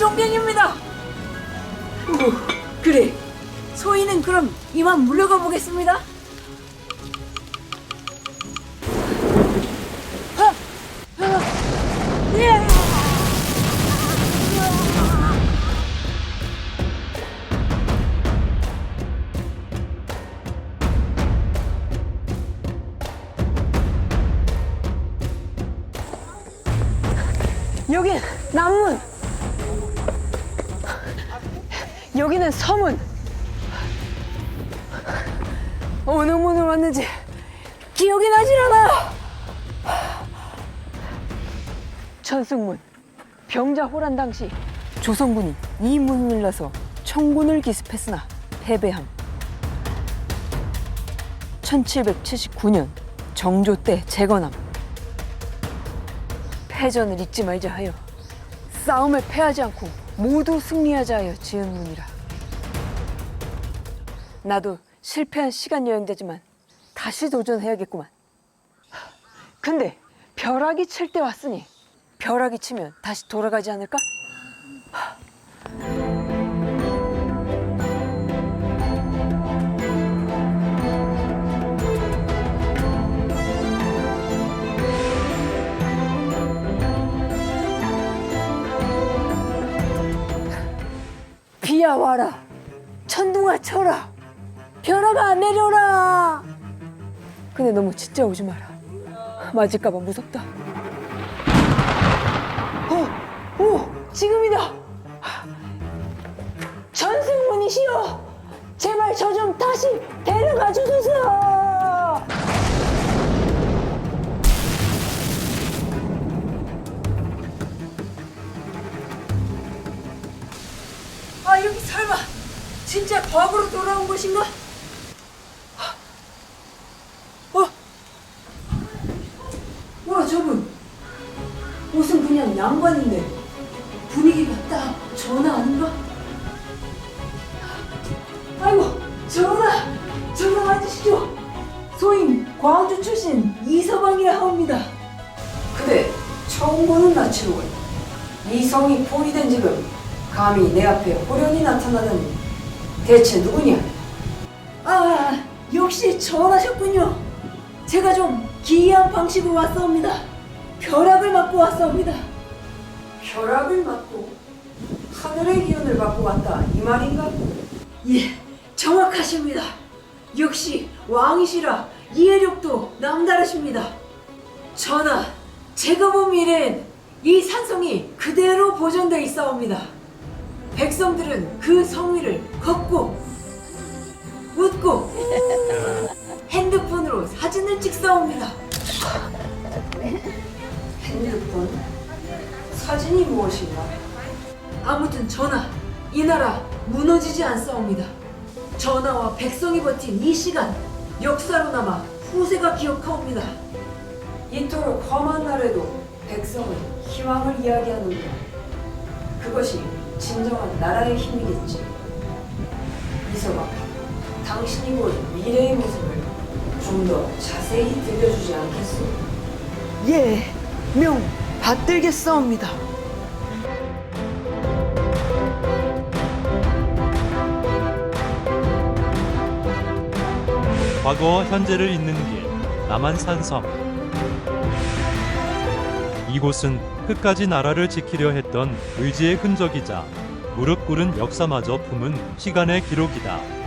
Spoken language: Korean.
용병입니다. 오, 그래. 소희는 그럼 이만 물러가 보겠습니다. 여긴 남문. 여기는 서문. 어느 문을 왔는지 기억이 나질 않아. 천승문. 병자 호란 당시 조선군이 이 문을 나서 청군을 기습했으나 패배함. 1779년 정조 때 재건함. 패전을 잊지 말자 하여 싸움을 패하지 않고 모두 승리하자 하여 지은 문이라. 나도 실패한 시간 여행자지만 다시 도전해야겠구만. 근데 벼락이 칠 때 왔으니 벼락이 치면 다시 돌아가지 않을까? 비야 와라 천둥아 쳐라 벼락아 내려라. 근데 너무 진짜 오지 마라. 맞을까봐 무섭다. 어, 오 지금이다. 전승문이시여 제발 저 좀 다시 데려가 주소서. 아 여기 설마 진짜 과거로 돌아온 것인가? 어? 와 저분 옷은 그냥 양반인데 분위기가 딱 전화 아닌가? 아이고 전화 전화 맞으시죠? 소임 광주 출신 이서방이라 합니다 그대 처음 보는 낯이로군 이 성이 포위된 지금 감히 내 앞에 호련히 나타나다니 대체 누구냐? 아 역시 전하셨군요 제가 좀 기이한 방식으로 왔사옵니다. 벼락을 맞고 왔사옵니다. 벼락을 맞고? 하늘의 기운을 받고 왔다 이 말인가? 예 정확하십니다. 역시 왕이시라 이해력도 남다르십니다. 전하 제가 본 미래엔 이 산성이 그대로 보존돼 있사옵니다. 백성들은 그 성위를 걷고 웃고 찍사옵니다. 핸드폰? 사진이 무엇인가? 아무튼 전하, 이 나라 무너지지 않사옵니다. 전하와 백성이 버틴 이 시간 역사로 남아 후세가 기억하옵니다. 이토록 험한 날에도 백성은 희망을 이야기하는구나. 그것이 진정한 나라의 힘이겠지. 이서방, 당신이 본 미래의 모습을 좀 더 자세히 들려주지 않겠소? 예, 명 받들겠사옵니다. 과거와 현재를 잇는 길 남한산성 이곳은 끝까지 나라를 지키려 했던 의지의 흔적이자 무릎 꿇은 역사마저 품은 시간의 기록이다.